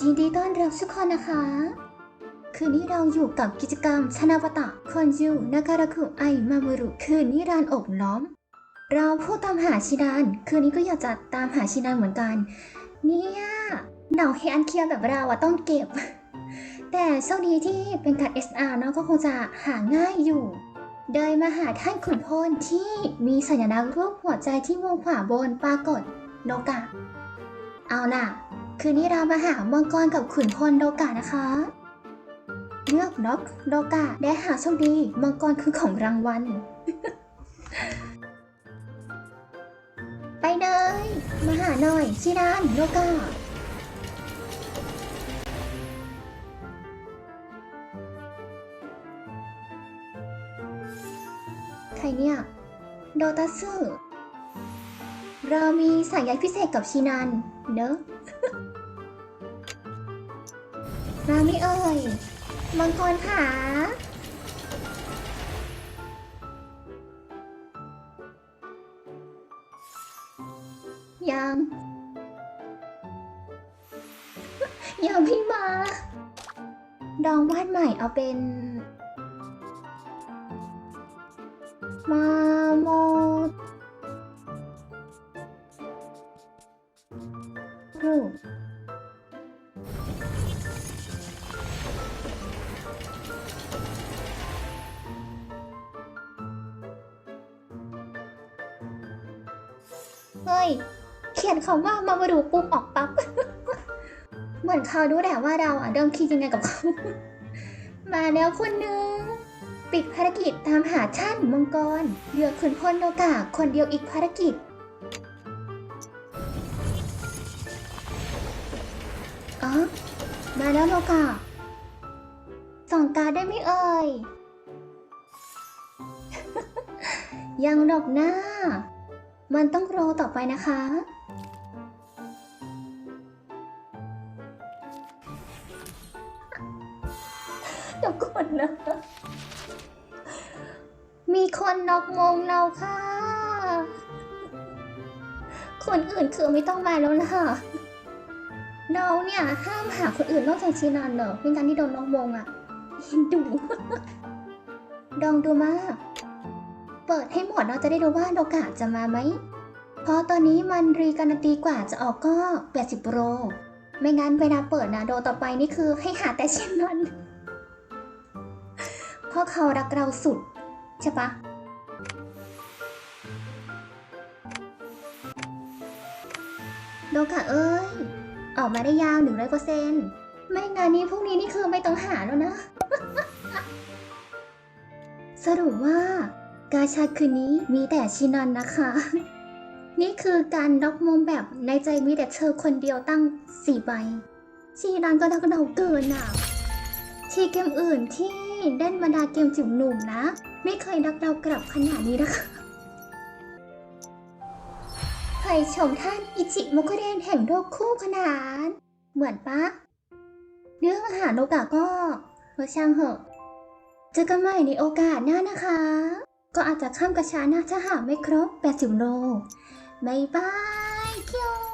ยินดีต้อนรับทุกคนนะคะ คืนนี้เราอยู่กับกิจกรรมชนาวตะคอนยูนาการาคุไอมามุรุคืนนิรานดร์อบล้อม เราผู้ตามหาชินานคืนนี้ก็อยากจะตามหาชินานเหมือนกัน เนี่ยหนาวเฮอันเคียแบบเราอะต้องเก็บ แต่โชคดีที่เป็นการ SR เนาะก็คงจะหาง่ายอยู่ เดินมาหาท่านขุนพลที่มีสัญลักษณ์รูปหัวใจที่มุมขวาบนปรากฏโนกะ เอาล่ะ คืนนี้เรามาหามังกรกับขุนพลโดกะนะคะ เลือกนกโดกะได้หาโชคดี มังกรคือของรางวัล ไปเลย มาหาหน่อยชิรานโดกะใครเนี่ย โดตัสึเรามีสายใยพิเศษกับชินันเนอะ มาไม่เอ่ย มังกรผายัง ยังไม่มา ดองวาดใหม่เอาเป็น มาโมรู เฮ้ย เขียนคำว่ามามาดูปุ๊บออกปั๊บ เหมือนเขารู้แหละว่าเราอะเริ่มคิดยังไงกับเขา มาแล้วคนหนึ่งปิดภารกิจตามหาท่านมังกรเหลือขุนพลโลกาคนเดียวอีกภารกิจอ๋อมาแล้วโลกาส่องการได้ไหมเอ่ย ยังดอกหน้า มันต้องรอต่อไปนะคะ เดี๋ยวก่อนนะ มีคนนอกมงเราค่ะ คนอื่นคือไม่ต้องมาแล้วนะคะเราเนี่ยห้ามหาคนอื่นนอกจากชีนันเนอะเป็นการที่โดนนอกมงอะหินดู ดองดูมาก เปิดให้หมดเราจะได้รู้ว่าโดกะจะมาไหม เพราะตอนนี้มันรีการันตีกว่าจะออกก็ 80 โร ไม่งั้นเวลาเปิดนะโดต่อไปนี่คือให้หาแต่เช่นนั้นเพราะเขารักเราสุด ใช่ปะโดกะเอ้ย ออกมาได้ยาวหนึ่งร้อยเปอร์เซ็นต์ไม่งานนี้พวกนี้นี่คือไม่ต้องหาแล้วนะ สรุปว่า กาชาคืนนี้มีแต่ชินันนะคะ นี่คือการล็อกมงแบบในใจมีแต่เธอคนเดียวตั้งสี่ใบชีนันก็รักเราเกินอะ ทีเกมอื่นที่เล่นบรรดาเกมจิ๋วหนุ่มนะ ไม่เคยรักเรากลับขนาดนี้นะคะใครชมท่านอิจิโมโกเรนแห่งโลกคู่ขนาน เหมือนปะเรื่องอาหารโอกาก็เออช่างเหอะเจอกันใหม่ในโอกาสหน้านะคะ ก็อาจจะข้ามกระชานะถ้าหากไม่ครบ 80 โลบายบายคิว